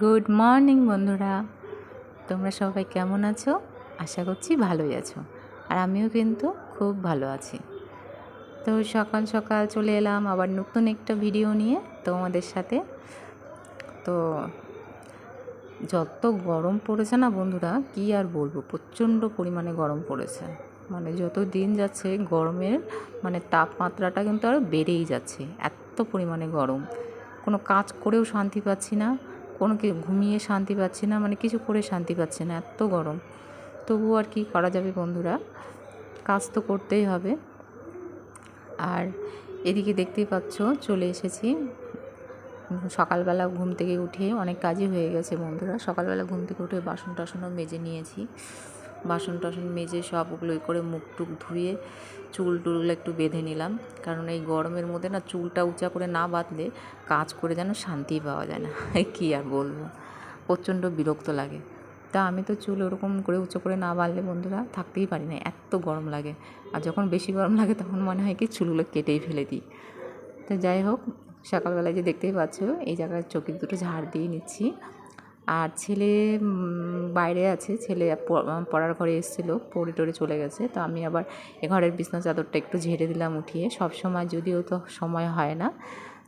Good morning বন্ধুরা। তোমরা সবাই কেমন আছো? আশা করছি ভালোই আছো। আর আমিও কিন্তু খুব ভালো আছি। তো সকাল সকাল চলে এলাম আবার নতুন একটা ভিডিও নিয়ে তোমাদের সাথে। তো যত গরম পড়েছে না বন্ধুরা, কি আর বলব? প্রচণ্ড পরিমাণে গরম পড়েছে। মানে যত দিন যাচ্ছে গরমের মানে তাপমাত্রাটা কিন্তু আরও বেড়েই যাচ্ছে। এত পরিমাণে গরম। কোনো কাজ করেও শান্তি পাচ্ছি না। কোনো ঘুমিয়ে শান্তি পাচ্ছি না মানে কিছু করে শান্তি পাচ্ছি না, এত গরম। তবুও আর কি করা যাবে বন্ধুরা? কাজ তো করতেই হবে। আর এদিকে দেখতেই পাচ্ছ, চলে এসেছি। সকালবেলা ঘুম থেকে উঠে অনেক কাজই হয়ে গেছে বন্ধুরা। সকালবেলা ঘুম থেকে উঠে বাসন টাসনও মেজে নিয়েছি। বাসন টাসন মেজে সব ওগুলো করে মুখ টুক ধুয়ে চুল টুলগুলো একটু বেঁধে নিলাম। কারণ এই গরমের মধ্যে না চুলটা উঁচা করে না বাঁধলে কাজ করে যেন শান্তি পাওয়া যায় না। কী আর বলব? প্রচণ্ড বিরক্ত লাগে। তা আমি তো চুল ওরকম করে উঁচু করে না বাঁধলে বন্ধুরা থাকতেই পারি না, এত গরম লাগে। আর যখন বেশি গরম লাগে তখন মনে হয় কি চুলগুলো কেটেই ফেলে দিই। তো যাই হোক, সকালবেলায় যে দেখতেই পাচ্ছ, এই জায়গায় চোখের দুটো ঝাড় দিয়ে নিচ্ছি। আর ছেলে বাইরে আছে। ছেলে পড়ার ঘরে এসেছিল, পড়ে টরে চলে গেছে। তো আমি আবার এ ঘরের বিছনা চাদরটা একটু ঝেড়ে দিলাম উঠিয়ে। সব সময় যদিও তো সময় হয় না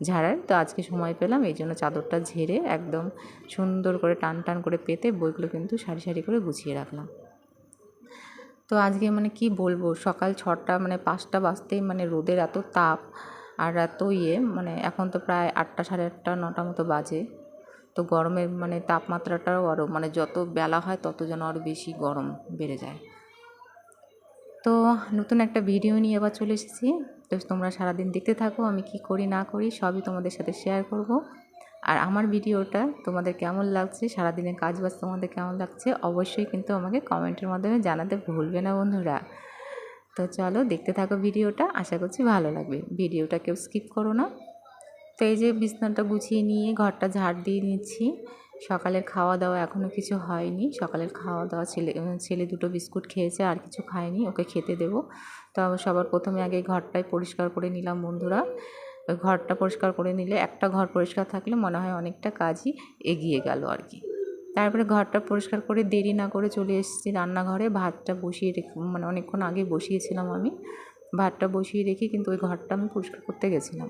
ঝাড়ার, তো আজকে সময় পেলাম। এই জন্য চাদরটা ঝেড়ে একদম সুন্দর করে টান টান করে পেতে বইগুলো কিন্তু সারি সারি করে গুছিয়ে রাখলাম। তো আজকে মানে কি বলব? সকাল ছটা মানে পাঁচটা বাজতেই মানে রোদের এত তাপ আর এত ইয়ে মানে এখন তো প্রায় আটটা, সাড়ে আটটা, নটা মতো বাজে। তো গরমের মানে তাপমাত্রাটাও আরও মানে যত বেলা হয় তত যেন আরও বেশি গরম বেড়ে যায়। তো নতুন একটা ভিডিও নিয়ে আবার চলে এসেছি। তো তোমরা সারাদিন দেখতে থাকো, আমি কি করি না করি সবই তোমাদের সাথে শেয়ার করব। আর আমার ভিডিওটা তোমাদের কেমন লাগছে, সারাদিনের কাজ বাজ তোমাদের কেমন লাগছে, অবশ্যই কিন্তু আমাকে কমেন্টের মাধ্যমে জানাতে ভুলবে না বন্ধুরা। তো চলো দেখতে থাকো ভিডিওটা আশা করছি ভালো লাগবে। ভিডিওটা কেউ স্কিপ করো না। তো এই যে বিছনাটা গুছিয়ে নিয়ে ঘরটা ঝাড় দিয়ে নিচ্ছি। সকালের খাওয়া দাওয়া এখনও কিছু হয়নি। সকালের খাওয়া দাওয়া ছেলে ছেলে দুটো বিস্কুট খেয়েছে, আর কিছু খায়নি, ওকে খেতে দেবো। তো সবার প্রথমে আগে ঘরটাই পরিষ্কার করে নিলাম বন্ধুরা। ঘরটা পরিষ্কার করে নিলে একটা ঘর পরিষ্কার থাকলে মনে হয় অনেকটা কাজই এগিয়ে গেল আর কি। তারপরে ঘরটা পরিষ্কার করে দেরি না করে চলে এসেছি রান্নাঘরে। ভাতটা বসিয়ে রেখে মানে অনেকক্ষণ আগে বসিয়েছিলাম আমি। ভাতটা বসিয়ে রেখে কিন্তু ওই ঘরটা আমি পরিষ্কার করতে গেছিলাম।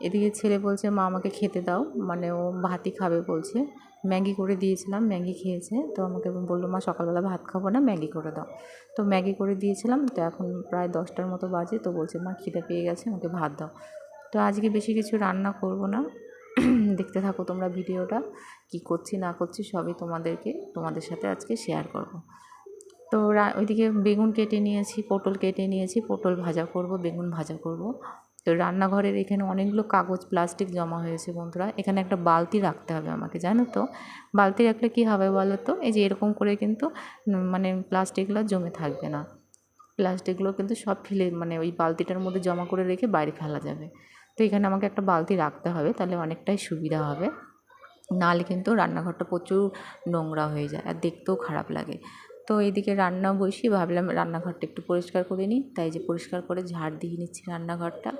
এদিকে ছেলে বলছে, মা, আমাকে খেতে দাও। মানে ও ভাতই খাবে বলছে। ম্যাগি করে দিয়েছিলাম, ম্যাগি খেয়েছে। তো আমাকে বলল, মা, সকালবেলা ভাত খাব না, ম্যাগি করে দাও। তো ম্যাগি করে দিয়েছিলাম। তো এখন প্রায় দশটার মতো বাজে। তো বলছে, মা, খিদে পেয়ে গেছে, আমাকে ভাত দাও। তো আজকে বেশি কিছু রান্না করব না। দেখতে থাকো তোমরা ভিডিওটা, কি করছি, না করছি, সবই তোমাদেরকে, তোমাদের সাথে আজকে শেয়ার করব। তো ওইদিকে বেগুন কেটে নিয়েছি, পটল কেটে নিয়েছি, পটল ভাজা করব, বেগুন ভাজা করব। তো রান্নাঘরের এখানে অনেকগুলো কাগজ প্লাস্টিক জমা হয়েছে বন্ধুরা। এখানে একটা বালতি রাখতে হবে আমাকে, জানো তো? বালতি রাখলে কী হবে বলো তো? এই যে এরকম করে কিন্তু মানে প্লাস্টিকগুলো জমে থাকবে না। প্লাস্টিকগুলো কিন্তু সব ফেলে মানে ওই বালতিটার মধ্যে জমা করে রেখে বাইরে ফেলা যাবে। তো এখানে আমাকে একটা বালতি রাখতে হবে, তাহলে অনেকটাই সুবিধা হবে। নাহলে কিন্তু রান্নাঘরটা প্রচুর নোংরা হয়ে যায়, আর দেখতেও খারাপ লাগে। তো এদিকে রান্না বসি ভাবলাম রান্নাঘরটা একটু পরিষ্কার করে নিই। তাই যে পরিষ্কার করে ঝাড় দিয়ে নিচ্ছি রান্নাঘরটা।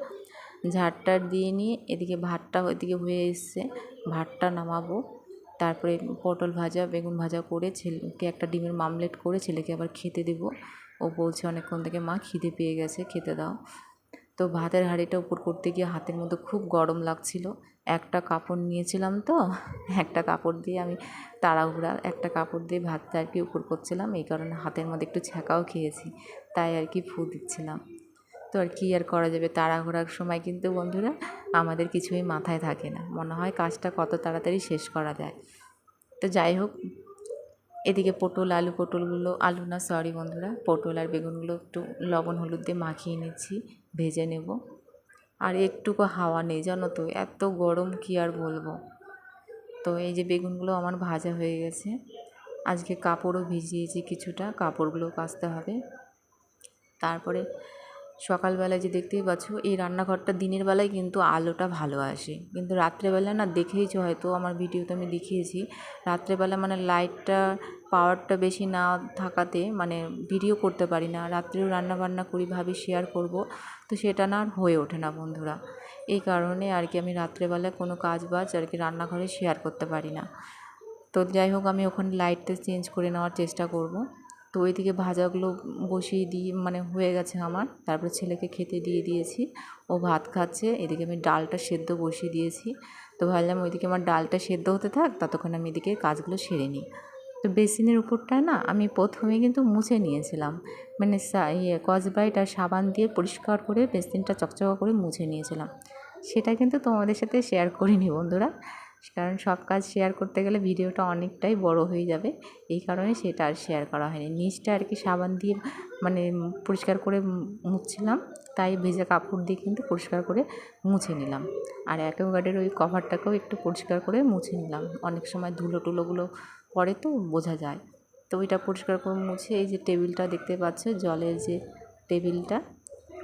ঝাড়টা দিয়ে নিয়ে এদিকে ভাতটা ওইদিকে হয়ে এসছে। ভাতটা নামাবো। তারপরে পটল ভাজা, বেগুন ভাজা করে ছেলেকে একটা ডিমের মামলেট করে ছেলেকে আবার খেতে দেবো। ও বলছে অনেকক্ষণ থেকে, মা, খিদে পেয়ে গেছে, খেতে দাও। তো ভাতের হাঁড়িটা উপর করতে গিয়ে হাতের মধ্যে খুব গরম লাগছিল। একটা কাপড় নিয়েছিলাম তো, একটা কাপড় দিয়ে আমি তাড়াহুড়া, একটা কাপড় দিয়ে ভাতটা আর কি উপর করছিলাম। এই কারণে হাতের মধ্যে একটু ছ্যাঁকাও খেয়েছি, তাই আর কি ফু দিচ্ছিলাম। তো আর কী আর করা যাবে? তাড়াহুড়ার সময় কিন্তু বন্ধুরা আমাদের কিছুই মাথায় থাকে না। মনে হয় কাজটা কত তাড়াতাড়ি শেষ করা যায়। তো যাই হোক, এদিকে পটল, আলু পটলগুলো, আলু না সরি বন্ধুরা, পটল আর বেগুনগুলো একটু লবণ, হলুদ দিয়ে মাখিয়ে নিচ্ছি, ভেজে নেব। আর একটুকু হাওয়া নেই, জানো তো? এত গরম কি আর বলব? তো এই যে বেগুনগুলো আমার ভাজা হয়ে গেছে। আজকে কাপড়ও ভিজিয়েছি কিছুটা কাপড়গুলো কাচতে হবে। তারপরে সকালবেলায় যে দেখতেই পাচ্ছ, এই রান্নাঘরটা দিনের বেলায় কিন্তু আলোটা ভালো আসে। কিন্তু রাত্রেবেলা না দেখেইছো হয়তো, আমার ভিডিওতে আমি দেখিয়েছি, রাত্রেবেলা মানে লাইটটা, পাওয়ারটা বেশি না থাকাতে মানে ভিডিও করতে পারি না। রাত্রেও রান্না বান্না করি, ভাবি শেয়ার করব। তো সেটা না আর হয়ে ওঠে না বন্ধুরা। এই কারণে আর কি আমি রাত্রেবেলায় কোনো কাজ বাজ আর কি রান্নাঘরে শেয়ার করতে পারি না। তো যাই হোক, আমি ওখানে লাইটটা চেঞ্জ করে নেওয়ার চেষ্টা করব। তো ওইদিকে ভাজাগুলো বসিয়ে দিয়ে মানে হয়ে গেছে আমার। তারপরে ছেলেকে খেতে দিয়ে দিয়েছি। ও ভাত খাচ্ছে। এদিকে আমি ডালটা সেদ্ধ বসিয়ে দিয়েছি। তো ভাবলাম ওইদিকে আমার ডালটা সেদ্ধ হতে থাক, ততক্ষণ আমি এদিকে কাজগুলো সেরে নিই। তো বেসিনের উপরটা না আমি প্রথমে কিন্তু মুছে নিয়েছিলাম। মানে ইয়ে কসবাইট আর সাবান দিয়ে পরিষ্কার করে বেসিনটা চকচকা করে মুছে নিয়েছিলাম। সেটা কিন্তু তোমাদের সাথে শেয়ার করিনি বন্ধুরা। কারণ সব কাজ শেয়ার করতে গেলে ভিডিওটা অনেকটাই বড় হয়ে যাবে। এই কারণে সেটা আর শেয়ার করা হয়নি। নিচটা আর কি সাবান দিয়ে মানে পরিষ্কার করে মুছছিলাম, তাই ভেজা কাপড় দিয়ে কিন্তু পরিষ্কার করে মুছে নিলাম। আর অ্যাকোয়াগার্ডের ওই কভারটাকেও একটু পরিষ্কার করে মুছে নিলাম। অনেক সময় ধুলো টুলোগুলো পড়ে তো বোঝা যায়। তো ওইটা পরিষ্কার করে মুছে এই যে টেবিলটা দেখতে পাচ্ছ, জলের যে টেবিলটা,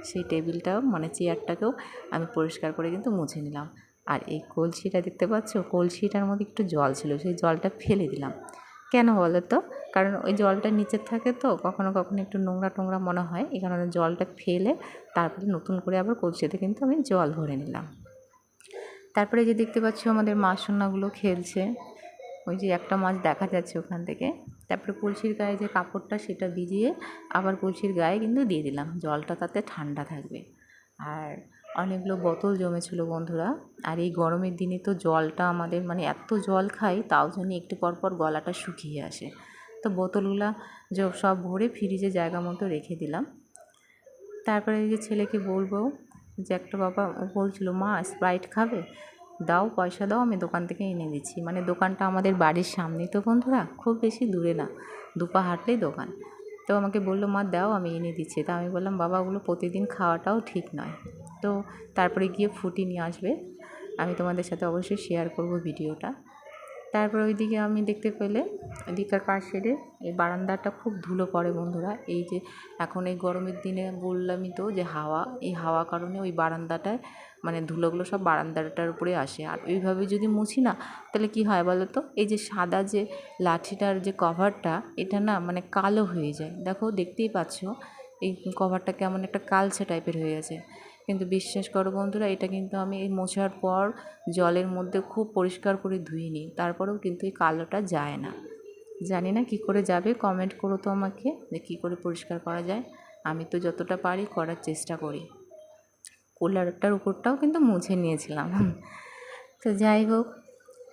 সেই টেবিলটাও মানে চেয়ারটাকেও আমি পরিষ্কার করে কিন্তু মুছে নিলাম। আর এই কলসিটা দেখতে পাচ্ছ? কলসিটার মধ্যে একটু জল ছিল, সেই জলটা ফেলে দিলাম। কেন বলো তো? কারণ ওই জলটা নিচে থাকে তো, কখনো কখনো একটু নোংরা টোংরা মনে হয়। এই কারণে জলটা ফেলে তারপরে নতুন করে আবার কলসিতে কিন্তু আমি জল ভরে নিলাম। তারপরে যে দেখতে পাচ্ছ আমাদের মাছ সোনাগুলো খেলছে। ওই যে একটা মাছ দেখা যাচ্ছে ওখান থেকে। তারপরে কলসির গায়ে যে কাপড়টা, সেটা ভিজিয়ে আবার কলসির গায়ে কিন্তু দিয়ে দিলাম। জলটা তাতে ঠান্ডা থাকবে। আর অনেকগুলো বোতল জমেছিল বন্ধুরা। আর এই গরমের দিনে তো জলটা আমাদের মানে এত জল খাই, তাও জন্য একটু পর পর গলাটা শুকিয়ে আসে। তো বোতলগুলা সব ভরে ফ্রিজে জায়গা মতো রেখে দিলাম। তারপরে যে ছেলেকে বলব যে, একটা বাবা বলছিল, মা, স্প্রাইট খাবে? দাও, পয়সা দাও, আমি দোকান থেকে এনে দিচ্ছি। মানে দোকানটা আমাদের বাড়ির সামনেই তো বন্ধুরা, খুব বেশি দূরে না। দুপা হাঁটলেই দোকান। তো আমাকে বলল, মা, দাও, আমি এনে দিচ্ছি। তা আমি বললাম বাবা ওগুলো প্রতিদিন খাওয়াটাও ঠিক নয়। তো তারপরে গিয়ে ফুটি নিয়ে আসবে। আমি তোমাদের সাথে অবশ্যই শেয়ার করব ভিডিওটা। তারপর ওইদিকে আমি দেখতে পেলে ওইদিকার পাশের এই বারান্দাটা খুব ধুলো পড়ে বন্ধুরা। এই যে এখন এই গরমের দিনে বললামই তো যে হাওয়া, এই হাওয়া কারণে ওই বারান্দাটায় মানে ধুলোগুলো সব বারান্দাটার উপরে আসে। আর ওইভাবে যদি মুছি না, তাহলে কি হয় বলো তো? এই যে সাদা যে লাঠিটার যে কভারটা এটা না মানে কালো হয়ে যায়। দেখো, দেখতেই পাচ্ছ এই কভারটা কেমন একটা কালচে টাইপের হয়ে গেছে। কিন্তু বিশ্বাস করো বন্ধুরা, এটা কিন্তু আমি এই মোছার পর জলের মধ্যে খুব পরিষ্কার করে ধুয়ে নিই, তারপরেও কিন্তু এই কালোটা যায় না। জানি না কি করে যাবে কমেন্ট করো তো আমাকে যে কী করে পরিষ্কার করা যায়। আমি তো যতটা পারি করার চেষ্টা করি। কুলারটার উপরটাও কিন্তু মুছে নিয়েছিলাম। তো যাই হোক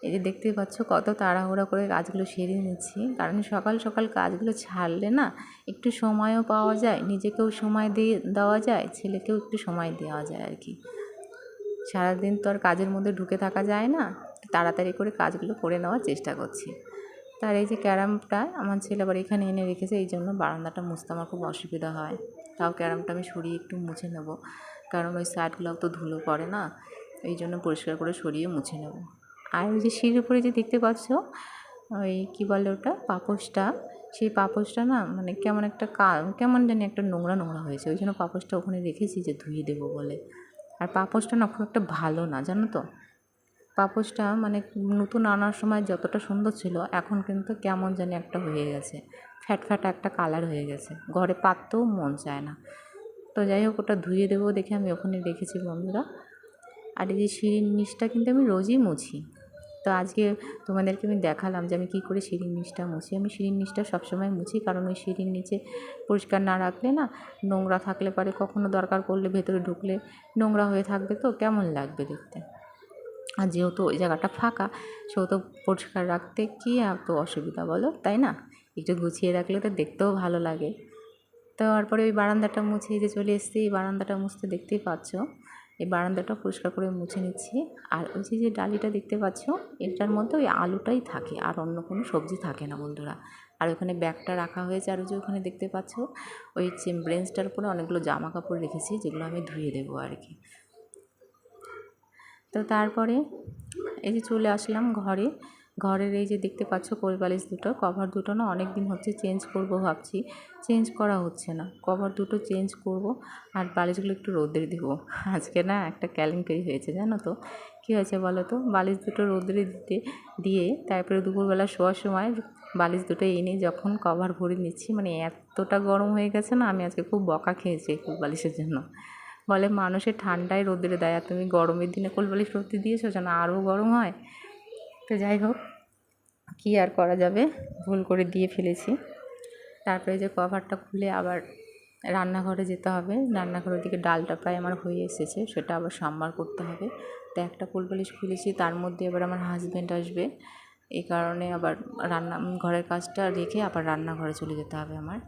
এই যে দেখতেই পাচ্ছ কত তাড়াহুড়া করে কাজগুলো সেরে নিচ্ছি। কারণ সকাল সকাল কাজগুলো ছাড়লে না একটু সময়ও পাওয়া যায়, নিজেকেও সময় দিয়ে দেওয়া যায়, ছেলেকেও একটু সময় দেওয়া যায় আর কি। সারাদিন তো আর কাজের মধ্যে ঢুকে থাকা যায় না তাড়াতাড়ি করে কাজগুলো করে নেওয়ার চেষ্টা করছি। তার এই যে ক্যারামটা আমার ছেলে আবার এখানে এনে রেখেছে, এই জন্য বারান্দাটা মুছতে আমার খুব অসুবিধা হয়। তাও ক্যারামটা আমি সরিয়ে একটু মুছে নেব, কারণ ওই সাইডগুলো তো ধুলো পড়ে না, এই জন্য পরিষ্কার করে সরিয়ে মুছে নেব। আর ওই যে সিঁড়ির উপরে যে দেখতে পাচ্ছ, ওই কী বলে ওটা, পাপোশটা, সেই পাপোশটা না মানে কেমন একটা কা, কেমন জানি একটা নোংরা নোংরা হয়েছে। ওই জন্য পাপোশটা ওখানে রেখেছি যে ধুয়ে দেবো বলে। আর পাপোশটা না খুব একটা ভালো না, জানো তো? পাপোশটা মানে নতুন আনার সময় যতটা সুন্দর ছিল, এখন কিন্তু কেমন জানি একটা হয়ে গেছে। ফ্যাট ফ্যাট একটা কালার হয়ে গেছে। ঘরে পাততেও মন চায় না। তো যাই হোক, ওটা ধুয়ে দেবো দেখে আমি ওখানে রেখেছি বন্ধুরা। আর এই যে সিঁড়ির নিচটা কিন্তু আমি রোজই মুছি। তো আজকে তোমাদেরকে আমি দেখালাম যে আমি কী করে সিঁড়ির নিচটা মুছি। আমি সিঁড়ির নিচটা সবসময় মুছি, কারণ ওই সিঁড়ির নিচে পরিষ্কার না রাখলে না নোংরা থাকলে পারে কখনো দরকার পড়লে ভেতরে ঢুকলে নোংরা হয়ে থাকবে তো, কেমন লাগবে দেখতে? আর যেহেতু ওই জায়গাটা ফাঁকা, সেহেতু পরিষ্কার রাখতে কী এত অসুবিধা বলো, তাই না? একটু গুছিয়ে রাখলে তো দেখতেও ভালো লাগে। তো তারপরে ওই বারান্দাটা মুছে যে চলে এসেছি, এই বারান্দাটা মুছতে দেখতেই পাচ্ছ। এই বারান্দাটা পরিষ্কার করে মুছে নিচ্ছি। আর ওই যে যে ডালিটা দেখতে পাচ্ছ, এটার মধ্যে ওই আলুটাই থাকে, আর অন্য কোনো সবজি থাকে না বন্ধুরা। আর ওখানে ব্যাগটা রাখা হয়েছে, আর ওই যে ওখানে দেখতে পাচ্ছ, ওই ব্রেঞ্চটার উপরে অনেকগুলো জামা কাপড় রেখেছি, যেগুলো আমি ধুয়ে দেবো আর কি। তো তারপরে এই যে চলে আসলাম ঘরে। ঘরের এই যে দেখতে পাচ্ছ কোল বালিশ দুটো কভার দুটো না অনেক দিন হচ্ছে চেঞ্জ করব ভাবছি। চেঞ্জ করা হচ্ছে না কভার দুটো চেঞ্জ করব আর বালিশগুলো একটু রোদ্রে দেবো। আজকে না একটা কেলেঙ্কারি হয়েছে, জানো তো? কী হয়েছে বলো তো? বালিশ দুটো রোদ্রে দিতে, দিয়ে তারপরে দুপুরবেলা শোয়ার সময় বালিশ দুটো এনে যখন কভার ভরে নিচ্ছি মানে এতটা গরম হয়ে গেছে না, আমি আজকে খুব বকা খেয়েছি এই কোল বালিশের জন্য। বলে মানুষের ঠান্ডায় রোদ্রে দেয়, আর তুমি গরমের দিনে কোল বালিশ রোদ্রে দিয়েছ যেন আরও গরম হয়? তো যাই হোক, কী আর করা যাবে? ভুল করে দিয়ে ফেলেছি। তারপরে যে কভারটা খুলে আবার রান্নাঘরে যেতে হবে। রান্নাঘরের দিকে ডালটা প্রায় আমার হয়ে এসেছে, সেটা আবার সাম্বার করতে হবে। তো একটা কোলবালিশ খুলেছি, তার মধ্যে এবার আমার হাজব্যান্ড আসবে। এই কারণে আবার রান্না, ঘরের কাজটা রেখে আবার রান্নাঘরে চলে যেতে হবে আমার।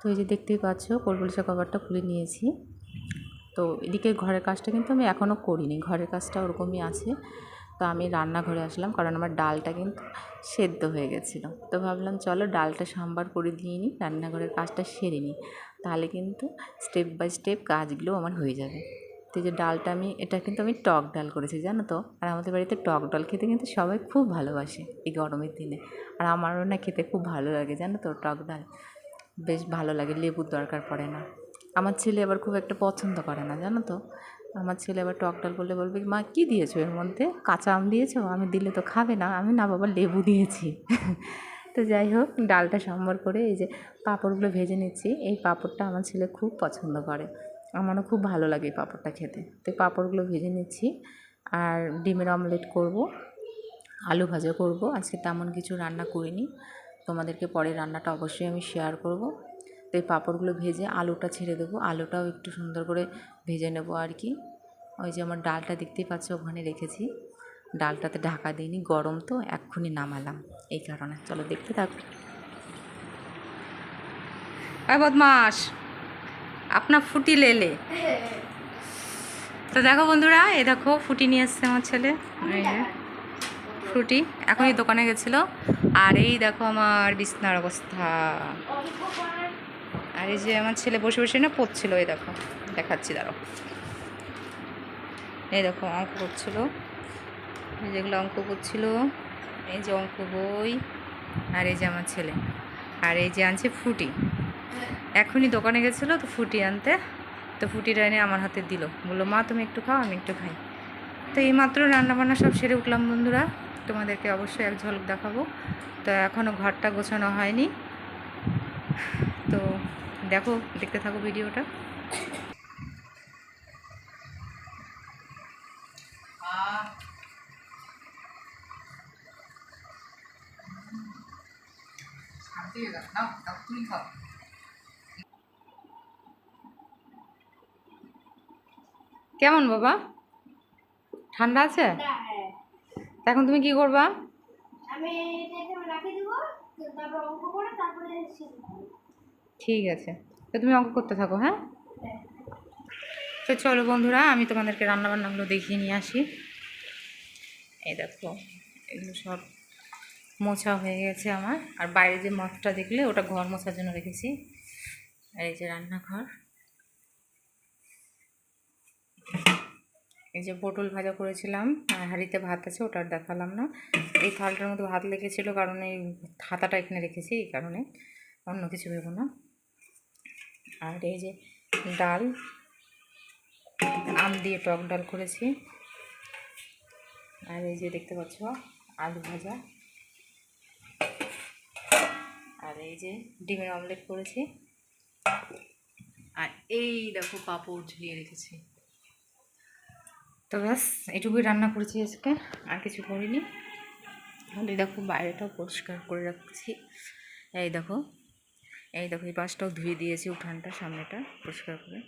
তো এই যে দেখতেই পাচ্ছ কোলবালিশের কভারটা খুলে নিয়েছি। তো এদিকে ঘরের কাজটা কিন্তু আমি এখনও করিনি। ঘরের কাজটা ওরকমই আছে। তো আমি রান্নাঘরে আসলাম কারণ আমার ডালটা কিন্তু সেদ্ধ হয়ে গেছিল। তো ভাবলাম চলো ডালটা সাম্বার করে দিয়ে নিই, রান্নাঘরের কাজটা সেরে নিই। তাহলে কিন্তু স্টেপ বাই স্টেপ কাজগুলো আমার হয়ে যাবে। তো যে ডালটা আমি, এটা কিন্তু আমি টক ডাল করেছি, জানো তো? আর আমাদের বাড়িতে টক ডাল খেতে কিন্তু সবাই খুব ভালোবাসে এই গরমের দিনে। আর আমারও না খেতে খুব ভালো লাগে, জানো তো, টক ডাল। বেশ ভালো লাগে, লেবুর দরকার পড়ে না। আমার ছেলে আবার খুব একটা পছন্দ করে না, জানো তো? আমার ছেলে আবার টক ডাল বললে বলবে, মা, কী দিয়েছ এর মধ্যে? কাঁচা আম দিয়েছ? আমি দিলে তো খাবে না। আমি না, বাবা, লেবু দিয়েছি। তো যাই হোক, ডালটা সম্বর করে এই যে পাঁপড়গুলো ভেজে নিচ্ছি। এই পাঁপড়টা আমার ছেলে খুব পছন্দ করে। আমারও খুব ভালো লাগে এই পাঁপড়টা খেতে। তো পাঁপড়গুলো ভেজে নিচ্ছি আর ডিমের অমলেট করব, আলু ভাজা করব। আজকে তেমন কিছু রান্না করিনি। তোমাদেরকে পরে রান্নাটা অবশ্যই আমি শেয়ার করব। তো এই পাঁপড়গুলো ভেজে আলুটা ছেড়ে দেবো। আলুটাও একটু সুন্দর করে ভেজে নেব আর কি। ওই যে আমার ডালটা দেখতেই পাচ্ছ, ওখানে রেখেছি। ডালটাতে ঢাকা দিইনি, গরম তো, এক্ষুনি নামালাম এই কারণে। চলো দেখতে থাকো। বদমাস আপনার ফুটি লেলে তো দেখো বন্ধুরা, এই দেখো ফুটি নিয়ে এসছে আমার ছেলে। ফ্রুটি এখনই দোকানে গেছিল। আর এই দেখো আমার বিছনার অবস্থা। আর এই যে আমার ছেলে বসে বসে না পড়ছিল, এই দেখো, দেখাচ্ছি দাঁড়ো এই দেখো, অঙ্ক করছিল। এই যেগুলো অঙ্ক করছিল, এই যে অঙ্ক বই, আর এই যে আমার ছেলে। আর এই যে আনছে ফুটি। এখনই দোকানে গেছিল তো ফুটি আনতে, তো ফুটিটা এনে আমার হাতে দিল। বলল, মা, তুমি একটু খাও, আমি একটু খাই। তো এইমাত্র রান্নাবান্না সব সেরে উঠলাম, বন্ধুরা। তোমাদেরকে অবশ্যই এক ঝলক দেখাবো। তো এখনও ঘরটা গোছানো হয়নি। দেখো, দেখতে থাকো ভিডিওটা। কেমন বাবা? ঠান্ডা আছে? এখন তুমি কি করবা? আমি রাখি দেবো, তারপর অঙ্ক করে তারপরে ঠিক আছে। তো তুমি অঙ্ক করতে থাকো হ্যাঁ? তো চলো বন্ধুরা, আমি তোমাদেরকে রান্নাবান্নাগুলো দেখিয়ে নিয়ে আসি। এই দেখো, এগুলো সব মোছা হয়ে গেছে আমার। আর বাইরে যে মঠটা দেখলে, ওটা ঘর মোছার জন্য রেখেছি। আর এই যে রান্নাঘর। এই যে পটল ভাজা করেছিলাম হাঁড়িতে ভাত আছে, ওটা আর দেখালাম না। এই থালটার মধ্যে ভাত লেগেছিল, কারণ এই হাতাটা এখানে রেখেছি, এই কারণে। অন্য কিছু ভেবো না। আর এই যে ডাল, আম দিয়ে টক ডাল করেছি। আর এই যে দেখতে পাচ্ছ, আলু ভাজা। আর এই যে ডিমের অমলেট করেছি। আর এই দেখো পাঁপড় ঝুলিয়ে রেখেছি। তো ব্যাস, এটুকুই রান্না করেছি আজকে, আর কিছু করিনি। দেখো বাইরেটাও পরিষ্কার করে রাখছি। এই দেখো। এই দেখো, এই পাশটাও ধুয়ে দিয়েছি উঠানটা, সামনেটা পরিষ্কার করে।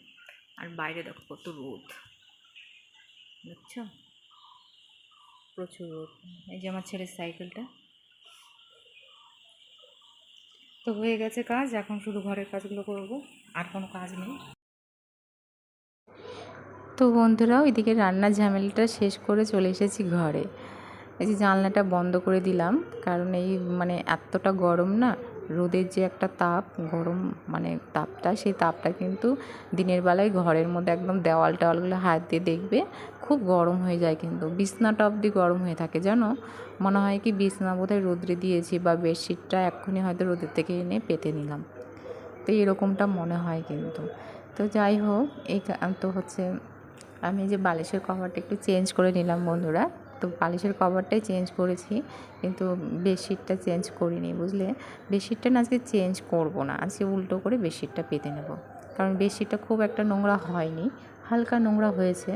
আর বাইরে দেখো কত রোদ, বুঝছ? প্রচুর রোদ। এই যে আমার ছেলের সাইকেলটা। তো হয়ে গেছে কাজ, এখন শুধু ঘরের কাজগুলো করব, আর কোনো কাজ নেই। তো বন্ধুরা, ওইদিকে রান্নার ঝামেলাটা শেষ করে চলে এসেছি ঘরে। এই যে জানলাটা বন্ধ করে দিলাম, কারণ এই মানে এতটা গরম না রোদের যে একটা তাপ, গরম মানে তাপটা, সেই তাপটা কিন্তু দিনের বেলায় ঘরের মধ্যে একদম দেওয়াল টেওয়ালগুলো হাত দিয়ে দেখবে খুব গরম হয়ে যায় কিন্তু। বিছনাটা অবধি গরম হয়ে থাকে, জানো? মনে হয় কি বিছনা বোধহয় রোদ্রে দিয়েছি বা বেডশিটটা এক্ষুনি হয়তো রোদের থেকে এনে পেতে নিলাম। তো এরকমটা মনে হয় কিন্তু। তো যাই হোক, এই তো হচ্ছে আমি যে বালিশের কভারটা একটু চেঞ্জ করে নিলাম বন্ধুরা। তো বালিশের কভারটাই চেঞ্জ করেছি, কিন্তু বেডশিটটা চেঞ্জ করিনি, বুঝলে? বেডশিটটা না আজকে চেঞ্জ করব না, আজকে উল্টো করে বেডশিটটা পেতে নেব। কারণ বেডশিটটা খুব একটা নোংরা হয়নি, হালকা নোংরা হয়েছে।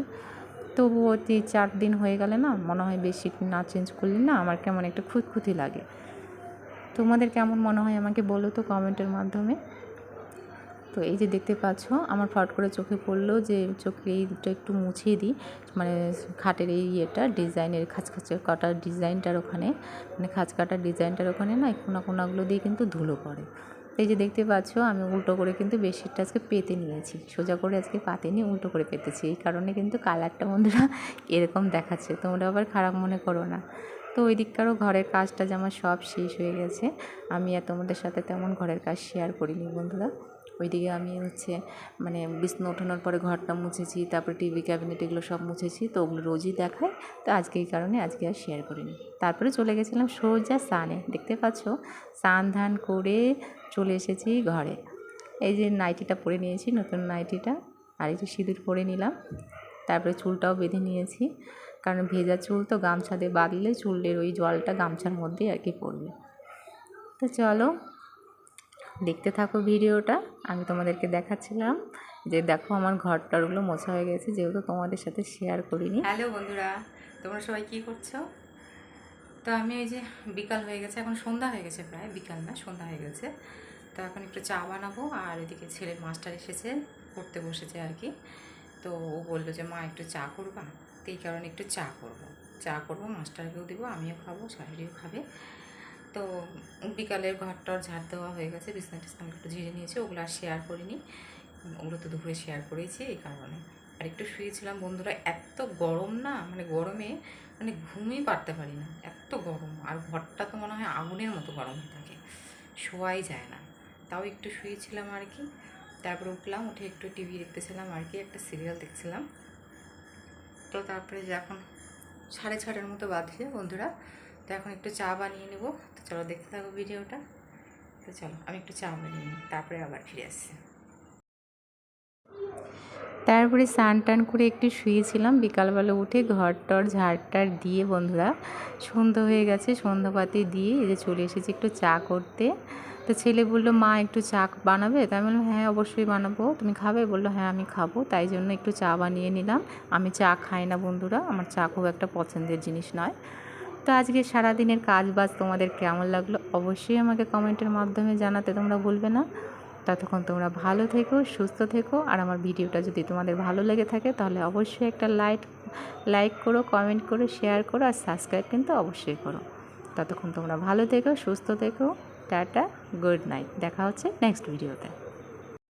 তবুও তিন চার দিন হয়ে গেলে না, মনে হয় বেডশিট না চেঞ্জ করলে না আমার কেমন একটা খুঁতখুতি লাগে। তোমাদের কেমন মনে হয় আমাকে বলো তো কমেন্টের মাধ্যমে? তো এই যে দেখতে পাচ্ছ, আমার ফট করে চোখে পড়ল যে চোখে এইটা একটু মুছিয়ে দিই। মানে খাটের এই ইয়েটা, ডিজাইনের খাঁচ খাঁচে কাটার ডিজাইনটার ওখানে। মানে খাঁচ কাটার ডিজাইনটার ওখানে না কোনা কোনাগুলো দিয়ে কিন্তু ধুলো পড়ে। এই যে দেখতে পাচ্ছ, আমি উল্টো করে কিন্তু বেডশিটটা আজকে পেতে নিয়েছি। সোজা করে আজকে পাতিনি উল্টো করে পেতেছি। এই কারণে কিন্তু কালারটা বন্ধুরা এরকম দেখাচ্ছে। তোমরা আবার খারাপ মনে করো না। তো ওই দিককারও ঘরের কাজটা যে আমার সব শেষ হয়ে গেছে। আমি আর তোমাদের সাথে তেমন ঘরের কাজ শেয়ার করিনি বন্ধুরা। ওইদিকে আমি হচ্ছে মানে বিছনা ওঠানোর পরে ঘরটা মুছেছি, তারপরে টিভি ক্যাবিনেট এগুলো সব মুছেছি, তো ওগুলো রোজই দেখায় তো আজকে এই কারণে আজকে আর শেয়ার করিনি। তারপরে চলে গেছিলাম সোজা সানে, দেখতে পাচ্ছ? স্নান ধান করে চলে এসেছি ঘরে। এই যে নাইটিটা পরে নিয়েছি, নতুন নাইটিটা, আর একটু সিঁদুর পরে নিলাম। তারপরে চুলটাও বেঁধে নিয়েছি, কারণ ভেজা চুল তো গামছা দিয়ে বাঁধলে চুলের ওই জলটা গামছার মধ্যেই আর কি পড়বে। তো চলো দেখতে থাকো ভিডিওটা। আমি তোমাদেরকে দেখাচ্ছিলাম যে দেখো আমার ঘর টরগুলো মোছা হয়ে গেছে, যেহেতু তোমাদের সাথে শেয়ার করিনি। হ্যালো বন্ধুরা, তোমরা সবাই কি করছ? তো আমি ওই যে বিকাল হয়ে গেছে, এখন সন্ধ্যা হয়ে গেছে প্রায়, বিকাল না, সন্ধ্যা হয়ে গেছে। তো এখন একটু চা বানাবো, আর এদিকে ছেলের মাস্টার এসেছে, পড়তে বসেছে আর কি। তো ও বলল যে, মা, একটু চা করবা? তো এই কারণে একটু চা করব। চা করব, মাস্টারকেও দেবো, আমিও খাব শাশুড়িও খাবে। তো বিকালের ঘরটার ঝাড় দেওয়া হয়ে গেছে, বিছনা টিছনা একটু ঝেড়ে নিয়েছে, ওগুলো আর শেয়ার করিনি। ওগুলো তো দুপুরে শেয়ার করেছি এই কারণে। আর একটু শুয়েছিলাম, বন্ধুরা, এত গরম না মানে গরমে মানে ঘুমই পারতে পারি না, এত গরম। আর ঘরটা তো মনে হয় আগুনের মতো গরম হয়ে থাকে, শোয়াই যায় না। তাও একটু শুয়েছিলাম আর কি, তারপরে উঠলাম, উঠে একটু টিভি দেখতেছিলাম আর কি, একটা সিরিয়াল দেখছিলাম। তো তারপরে যে এখন সাড়ে ছটার মতো বাজছে বন্ধুরা তো এখন একটু চা বানিয়ে নেব। তো চলো দেখতে থাকো ভিডিওটা। তো চলো, আমি একটু চা বানিয়ে নিই, তারপরে আবার ফিরে আসছি। তারপরে স্নান টান করে একটু শুয়েছিলাম। বিকালবেলা উঠে ঘর টর ঝাড়টার দিয়ে বন্ধুরা সন্ধ্যা হয়ে গেছে সন্ধ্যাপাতি দিয়ে এই যে চলে এসেছি একটু চা করতে। তো ছেলে বলল, মা একটু চা বানাবে? তাই বললাম হ্যাঁ অবশ্যই বানাবো। তুমি খাবে? বলল হ্যাঁ আমি খাব। তাই জন্য একটু চা বানিয়ে নিলাম। আমি চা খাই না বন্ধুরা, আমার চা খুব একটা পছন্দের জিনিস নয়। তো আজকে সারাদিনের কাজ বাজ তোমাদের কেমন লাগল অবশ্যই আমাকে কমেন্টের মাধ্যমে জানাতে তোমরা ভুলবে না। ততক্ষণ তোমরা ভালো থেকো, সুস্থ থেকো আর আমার ভিডিওটা যদি তোমাদের ভালো লেগে থাকে তাহলে অবশ্যই একটা লাইক লাইক করো, কমেন্ট করো, শেয়ার করো আর সাবস্ক্রাইব কিন্তু অবশ্যই করো। ততক্ষণ তোমরা ভালো থেকো, সুস্থ থেকো, টাটা, গুড নাইট। দেখা হচ্ছে নেক্সট ভিডিওতে।